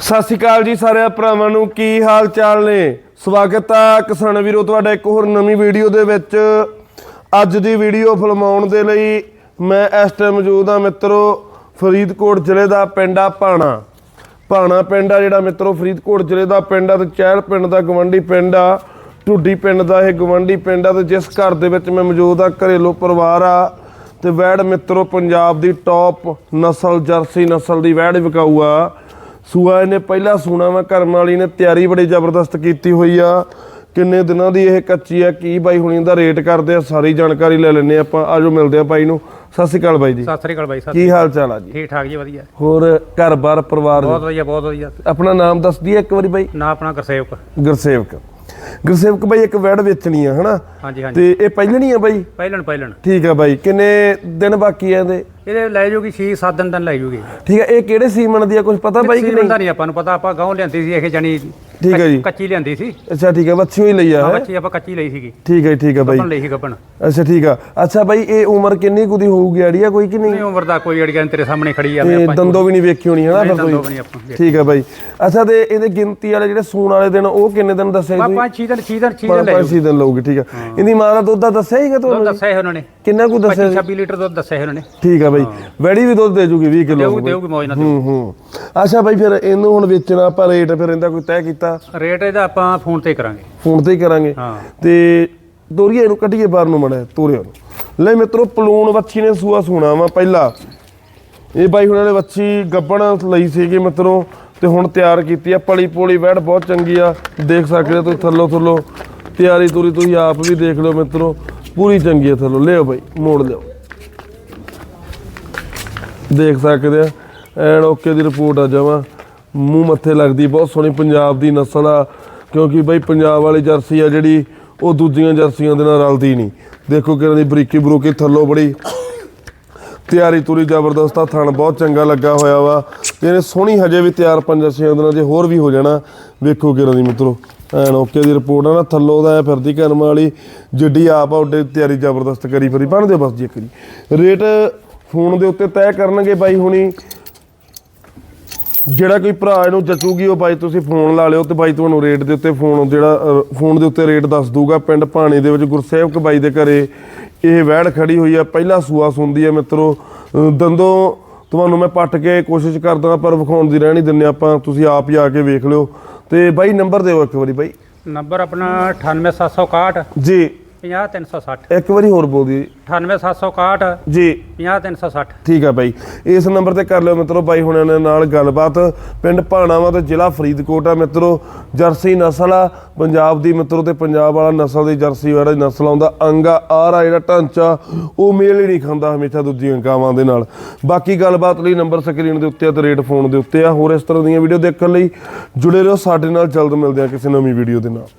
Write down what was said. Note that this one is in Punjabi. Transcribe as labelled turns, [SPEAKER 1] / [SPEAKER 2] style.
[SPEAKER 1] ਸਤਿ ਸ਼੍ਰੀ ਅਕਾਲ ਜੀ ਸਾਰੇ ਭਰਾਵਾਂ ਨੂੰ, ਕੀ ਹਾਲ ਚਾਲ ਨੇ? ਸਵਾਗਤ ਆ ਕਿਸਾਨ ਵੀਰੋ, ਤੁਹਾਡਾ ਇੱਕ ਹੋਰ ਨਵੀਂ ਵੀਡੀਓ ਦੇ ਵਿੱਚ। ਅੱਜ ਦੀ ਵੀਡੀਓ ਫਿਲਮਾਉਣ ਦੇ ਲਈ ਮੈਂ ਇਸ ਟਾਈਮ ਮੌਜੂਦ ਆ ਮਿੱਤਰੋ, ਫਰੀਦਕੋਟ ਜ਼ਿਲ੍ਹੇ ਦਾ ਪਿੰਡ ਆ ਭਾਣਾ। ਭਾਣਾ ਪਿੰਡ ਆ ਜਿਹੜਾ ਮਿੱਤਰੋ, ਫਰੀਦਕੋਟ ਜ਼ਿਲ੍ਹੇ ਦਾ ਪਿੰਡ ਆ ਤੇ ਚਹਿਲ ਪਿੰਡ ਦਾ ਗਵੰਡੀ ਪਿੰਡ ਆ, ਢੁੱਡੀ ਪਿੰਡ ਦਾ ਇਹ ਗਵੰਡੀ ਪਿੰਡ ਆ ਤੇ ਜਿਸ ਘਰ ਦੇ ਵਿੱਚ ਮੈਂ ਮੌਜੂਦ ਆ ਘਰੇਲੂ ਪਰਿਵਾਰ ਆ ਤੇ ਵੈੜ ਮਿੱਤਰੋ, ਪੰਜਾਬ ਦੀ ਟੌਪ ਨਸਲ, ਜਰਸੀ ਨਸਲ ਦੀ ਵੈੜ ਵਿਕਾਊ ਆ। ਸੂਆ ਇਹਨੇ ਪਹਿਲਾ ਸੂਣਾ ਵਾ ਕਰਮ ਵਾਲੀ ਨੇ ਤਿਆਰੀ ਬੜੀ ਜ਼ਬਰਦਸਤ ਕੀਤੀ ਹੋਈ ਆ। ਕਿੰਨੇ ਦਿਨਾਂ ਦੀ ਇਹ ਕੱਚੀ ਆ ਕੀ ਬਾਈ ਹੁਣੀ ਦਾ ਰੇਟ ਕਰਦੇ ਆ ਸਾਰੀ ਜਾਣਕਾਰੀ ਲੈ ਲੈਣੇ ਆਪਾਂ। ਆਜੋ ਮਿਲਦੇ ਆ ਬਾਈ ਨੂੰ। ਸਤਿ ਸ਼੍ਰੀ ਅਕਾਲ ਬਾਈ ਜੀ।
[SPEAKER 2] ਸਤਿ ਸ੍ਰੀ ਅਕਾਲ ਬਾਈ ਸਤਿ
[SPEAKER 1] ਕੀ ਹਾਲ ਚਾਲ ਆ ਜੀ?
[SPEAKER 2] ਠੀਕ ਠਾਕ ਜੀ ਵਧੀਆ।
[SPEAKER 1] ਹੋਰ ਘਰ-ਬਾਰ ਪਰਿਵਾਰ
[SPEAKER 2] ਬਹੁਤ ਵਧੀਆ ਬਹੁਤ ਵਧੀਆ।
[SPEAKER 1] ਆਪਣਾ ਨਾਮ ਦੱਸ ਦਈਏ ਇੱਕ ਵਾਰੀ ਬਾਈ।
[SPEAKER 2] ਨਾ ਆਪਣਾ ਗੁਰਸੇਵਕ।
[SPEAKER 1] ਗੁਰਸੇਵਕ। ਗੁਰਸੇਵਕ ਬਾਈ ਇੱਕ ਵੈੜ ਵੇਚਣੀ ਆ ਹਨਾ?
[SPEAKER 2] ਹਾਂਜੀ ਹਾਂਜੀ।
[SPEAKER 1] ਤੇ ਇਹ ਪਹਿਲਣੀ ਆ ਬਾਈ?
[SPEAKER 2] ਪਹਿਲਣ ਪਹਿਲਣ।
[SPEAKER 1] ਠੀਕ ਆ ਬਾਈ ਕਿੰਨੇ ਦਿਨ ਬਾਕੀ ਆ ਇਹਦੇ?
[SPEAKER 2] ਇਹਦੇ ਲੈ ਜੂਗੀ 6-7 ਦਿਨ ਤੱਕ ਲੈ ਜੂਗੀ।
[SPEAKER 1] ਠੀਕ ਆ ਇਹ ਕਿਹੜੇ ਸੀਮਨ ਦੀ ਆ ਕੁਝ ਪਤਾ ਬਾਈ ਕਿ ਨਹੀਂ?
[SPEAKER 2] ਆਪਾਂ ਨੂੰ ਪਤਾ ਆਪਾਂ ਗਾਉਂ ਲਿਆਂਦੀ ਸੀ ਇਹ ਜਣੀ
[SPEAKER 1] ਠੀਕ ਹੈ ਜੀ।
[SPEAKER 2] ਕੱਚੀ ਲਿਆਂਦੀ ਸੀ।
[SPEAKER 1] ਅੱਛਾ ਠੀਕ ਆ ਵੱਛੀ ਹੋਈ ਲਈ ਆ
[SPEAKER 2] ਹਾਂ
[SPEAKER 1] ਹੈਂ?
[SPEAKER 2] ਬੱਚੀ ਆਪਾਂ ਕੱਚੀ ਲਈ ਸੀਗੀ।
[SPEAKER 1] ਠੀਕ ਹੈ ਠੀਕ ਆ ਬਾਈ।
[SPEAKER 2] ਗੱਪਣ ਲਈ ਸੀ ਗੱਪਣ
[SPEAKER 1] ਅੱਛਾ ਠੀਕ ਆ। ਅੱਛਾ ਬਾਈ ਇਹ ਉਮਰ ਕਿੰਨੀ ਕੁ ਦੀ ਹੋਊਗੀ ਆੜੀਆ ਕੋਈ ਕਿ ਨਹੀਂ?
[SPEAKER 2] ਨਹੀਂ ਉਮਰ ਦਾ ਕੋਈ ਅੜੀਆਂ ਤੇਰੇ ਸਾਹਮਣੇ ਖੜੀ ਆ
[SPEAKER 1] ਤੇ ਦੰਦੋਂ ਵੀ ਨਹੀਂ ਵੇਖੀ ਹੋਣੀ ਹਨਾ ਫਿਰ
[SPEAKER 2] ਵੇਖੀ।
[SPEAKER 1] ਠੀਕ ਆ ਬਾਈ। ਅੱਛਾ ਤੇ ਇਹਦੇ ਗਿਣਤੀ ਵਾਲੇ ਜਿਹੜੇ ਸੂਣ ਵਾਲੇ ਦਿਨ ਉਹ ਕਿੰਨੇ ਦਿਨ ਦੱਸੇ ਤੁਸੀਂ?
[SPEAKER 2] ਆਪਾਂ 6 ਦਿਨ 6 ਦਿਨ 6 ਦਿਨ ਲੈ
[SPEAKER 1] ਪੰਜ ਛੇ ਦਿਨ ਲਊਗੀ ਠੀਕ ਆ। ਇਹਦੀ ਮਾਂ ਦਾ ਦੁੱਧ ਦਾ ਦੱਸਿਆ ਹੀਗਾ
[SPEAKER 2] ਦੁੱਧ
[SPEAKER 1] ਤੁਹਾਨੂੰ?
[SPEAKER 2] ਦੱਸਿਆ ਉਹਨਾਂ ਨੇ।
[SPEAKER 1] ਕਿੰਨਾ ਕੁ ਦੱਸਿਆ
[SPEAKER 2] 25 26 ਲੀਟਰ ਦੁੱਧ ਦੱਸਿਆ ਉਹਨਾਂ ਨੇ।
[SPEAKER 1] ਠੀਕ ਆ ਬਾਈ। ਵੈੜੀ ਵੀ ਦੁੱਧ ਦੇ ਜੂਗੀ 20 ਕਿਲੋ
[SPEAKER 2] ਦੇਊਗੀ ਦੇਊਗੀ ਮੌਜ ਨਾਲ
[SPEAKER 1] ਹੂੰ ਹੂੰ। ਅੱਛਾ ਬਾਈ ਫਿਰ ਇਹਨੂੰ ਹੁਣ ਵੇਚਣਾ ਆਪਾਂ ਰੇਟ ਫਿਰ ਇਹਦਾ ਕੋਈ ਤੈਅ ਕੀਤਾ?
[SPEAKER 2] ਰੇਟ ਇਹਦਾ ਆਪਾਂ ਫੋਨ ਤੇ ਕਰਾਂਗੇ।
[SPEAKER 1] ਫੋਨ ਤੇ ਹੀ ਕਰਾਂਗੇ।
[SPEAKER 2] ਹਾਂ।
[SPEAKER 1] ਤੇ ਦੋਰੀਏ ਇਹਨੂੰ ਕੱਢੀਏ ਬਾਹਰ ਨੂੰ ਮੜਾ ਤੋਰਿਆ ਨੂੰ ਲੈ ਮਿੱਤਰੋ ਪਲੂਣ ਵੱਛੀ ਨੇ ਸੂਆ ਸੁਣਾ ਵਾ ਪਹਿਲਾ। ਇਹ ਬਾਈ ਹੁਣਾਂ ਨੇ ਵੱਛੀ ਗੱਬਣ ਲਈ ਸੀਗੀ ਮਿੱਤਰੋ। ਤੇ ਹੁਣ ਤਿਆਰ ਕੀਤੀ ਆ। ਪਲੀ ਪੋਲੀ ਵੈੜ ਬਹੁਤ ਚੰਗੀ ਆ। ਦੇਖ ਸਕਦੇ ਹੋ ਤੁਸੀਂ ਥੱਲੋ ਥੱਲੋ। ਤਿਆਰੀ ਤੂਰੀ ਤੁਸੀਂ ਆਪ ਵੀ ਦੇਖ ਲਓ ਮਿੱਤਰੋ। ਪੂਰੀ ਚੰਗੀ ਆ ਥੱਲੋ। ਲਿਓ ਬਾਈ, ਮੋੜ ਲਿਓ। ਦੇਖ ਸਕਦੇ ਆ। ਐਨ ਓਕੇ ਦੀ ਰਿਪੋਰਟ ਆ ਜਾਵਾ ਮੂੰਹ ਮੱਥੇ ਲੱਗਦੀ, ਬਹੁਤ ਸੋਹਣੀ ਪੰਜਾਬ ਦੀ ਨਸਲ ਆ। ਕਿਉਂਕਿ ਬਈ ਪੰਜਾਬ ਵਾਲੀ ਜਰਸੀ ਆ ਜਿਹੜੀ, ਉਹ ਦੂਜੀਆਂ ਜਰਸੀਆਂ ਦੇ ਨਾਲ ਰਲਦੀ ਨਹੀਂ। ਦੇਖੋ ਕਿਹਨਾਂ ਦੀ ਬਰੀਕੀ ਬਰੂਕੀ ਥੱਲੋਂ ਬੜੀ ਤਿਆਰੀ ਤੁਰੀ ਜ਼ਬਰਦਸਤ ਆ, ਥਣ ਬਹੁਤ ਚੰਗਾ ਲੱਗਾ ਹੋਇਆ ਵਾ। ਇਹਨੇ ਸੋਹਣੀ ਹਜੇ ਵੀ ਤਿਆਰ ਪੰਜਾਂ ਛੇ ਦਿਨਾਂ ਜੇ ਹੋਰ ਵੀ ਹੋ ਜਾਣਾ। ਵੇਖੋ ਕਿਰਾਂ ਦੀ ਮਿੱਤਰੋ, ਐਨ ਓਕੇ ਦੀ ਰਿਪੋਰਟ ਆ ਨਾ, ਥੱਲੋਂ ਦਾ ਐਂ ਫਿਰਦੀ ਕਰਮ ਵਾਲੀ, ਜਿੱਡੀ ਆਪ ਆ, ਉੱਡੇ ਤਿਆਰੀ ਜ਼ਬਰਦਸਤ ਕਰੀ ਫਰੀ। ਬਣ ਦਿਓ ਬਸ ਜੀ ਇੱਕ ਵਾਰੀ। ਰੇਟ ਫੋਨ ਦੇ ਉੱਤੇ ਤੈਅ ਕਰਨਗੇ ਬਾਈ ਹੁਣੀ। ਜਿਹੜਾ ਕੋਈ ਭਰਾ ਇਹਨੂੰ ਜਚੂਗੀ ਉਹ ਬਾਈ ਤੁਸੀਂ ਫੋਨ ਲਾ ਲਿਓ ਤੇ ਬਾਈ ਤੁਹਾਨੂੰ ਰੇਟ ਦੇ ਉੱਤੇ ਫੋਨ ਜਿਹੜਾ ਫੋਨ ਦੇ ਉੱਤੇ ਰੇਟ ਦੱਸ ਦੂਗਾ ਪਿੰਡ ਭਾਣੇ ਦੇ ਵਿੱਚ ਗੁਰਸੇਵਕ ਬਾਈ ਦੇ ਘਰੇ ਇਹ ਵੈੜ ਖੜੀ ਹੋਈ ਆ ਪਹਿਲਾ ਸੂਆ ਸੁੰਦੀ ਆ ਮਿੱਤਰੋ। ਦੰਦੋਂ ਤੁਹਾਨੂੰ ਮੈਂ ਪੱਟ ਕੇ ਕੋਸ਼ਿਸ਼ ਕਰਦਾ ਪਰ ਵਿਖਾਉਣ ਦੀ ਰਹਿਣੀ ਦਿੰਨੇ ਆਪਾਂ ਤੁਸੀਂ ਆਪ ਹੀ ਆ ਕੇ ਵੇਖ ਲਿਓ। ਤੇ ਬਾਈ ਨੰਬਰ ਦਿਓ ਇੱਕ ਵਾਰੀ ਬਾਈ।
[SPEAKER 2] ਨੰਬਰ ਆਪਣਾ 98761
[SPEAKER 1] ਜੀ।
[SPEAKER 2] 50360
[SPEAKER 1] ਇੱਕ ਵਾਰੀ ਹੋਰ ਬੋਲ ਦਿਓ
[SPEAKER 2] 98761
[SPEAKER 1] ਜੀ।
[SPEAKER 2] 50360
[SPEAKER 1] ਠੀਕ ਆ ਬਾਈ। ਇਸ ਨੰਬਰ ਤੇ ਕਰ ਲਿਓ ਮਿੱਤਰੋ ਬਾਈ ਹੁਣਾਂ ਦੇ ਨਾਲ ਗੱਲਬਾਤ। ਪਿੰਡ ਭਾਣਾਵਾ ਤੇ ਜ਼ਿਲ੍ਹਾ ਫਰੀਦਕੋਟ ਆ ਮਿੱਤਰੋ। ਜਰਸੀ ਨਸਲ ਆ। ਪੰਜਾਬ ਦੀ ਮਿੱਤਰੋ ਤੇ ਪੰਜਾਬ ਵਾਲਾ ਨਸਲ ਦੀ ਜਰਸੀ ਵਾਲਾ ਨਸਲ ਆਉਂਦਾ ਅੰਗਾ ਆਰ ਆ ਜਿਹੜਾ ਢਾਂਚਾ ਉਹ ਮੇਲ ਹੀ ਨਹੀਂ ਖਾਂਦਾ ਹਮੇਸ਼ਾ ਦੂਜੀਆਂ ਗਾਵਾਂ ਦੇ ਨਾਲ। ਬਾਕੀ ਗੱਲਬਾਤ ਲਈ ਨੰਬਰ ਸਕਰੀਨ ਦੇ ਉੱਤੇ ਆ ਤੇ ਰੇਟ ਫੋਨ ਦੇ ਉੱਤੇ ਆ। ਹੋਰ ਇਸ ਤਰ੍ਹਾਂ ਦੀਆਂ ਵੀਡੀਓ ਦੇਖਣ ਲਈ ਜੁੜੇ ਰਹੋ। ਸਾਡੇ ਨਾਲ ਜਲਦ ਮਿਲਦੇ ਆ ਕਿਸੇ ਨਵੀਂ ਵੀਡੀਓ ਦੇ ਨਾਲ।